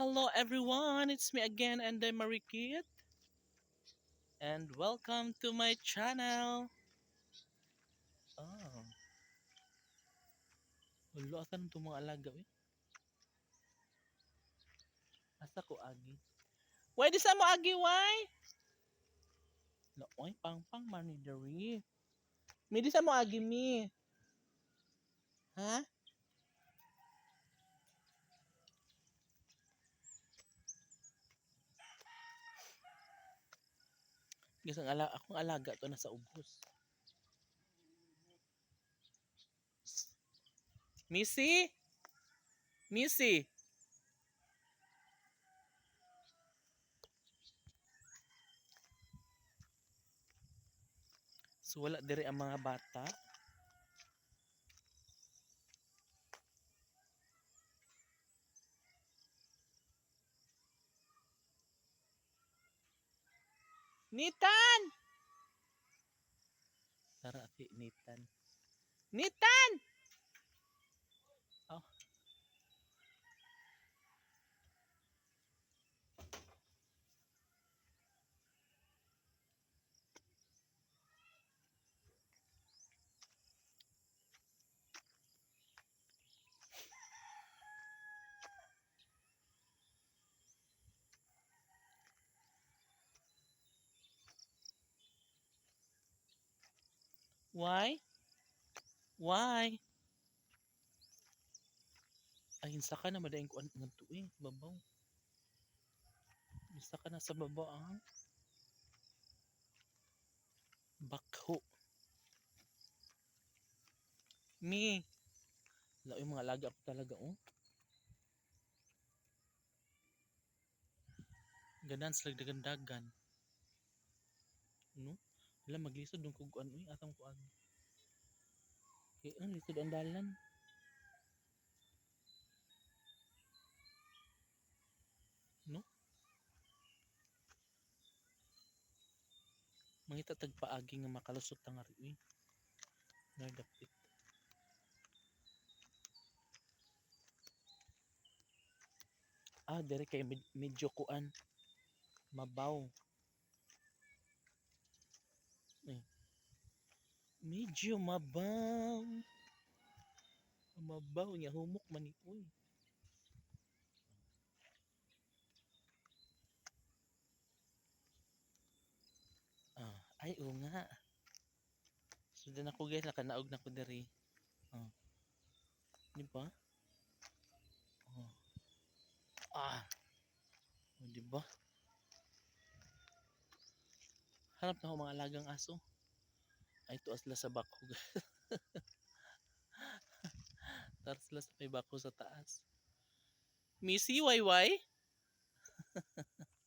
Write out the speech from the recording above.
Hello everyone, it's me again and I'm Marikit. And welcome to my channel. Oh. Wala, asan itong mga alaga eh? Asa ko agi? Di sa mo agi, why? Laoy, pang pang manidari. Mi di sa mo agi mi. Ha? Guys, ang ala akong alaga to nasa ubos. Missy? Missy? So wala diri ang mga bata. Nitan! Tara, Nitan. Nitan! Why? Why? Ay, hinsa ka na madaing kuan ngadto eh, babaw. Hinsa ka na sa baba ang bakho. Mi. Laoy mga alaga pa talaga oh. Ganan sila dagan-dagan. No? Wala maglisod dong kung kuan uy atang kuan. Kaya ang lisod ang dalan. No? Mangita tagpaagi nga makalusot tang ari uy. Nagdapit. Ah, dere kay med- medyo kuan mabaw. Eh. Medyo mabaw. Mabaw niya humok man uy. Ah, ay oo nga. Sudan ako guys, nakanaog na ko diri. Oh. Di ba? Oh. Ah. Oh, di ba? Harap na ako mga alagang aso. Ay, ito asla sa bako. Taras sila sa may bako sa taas. Missy, why?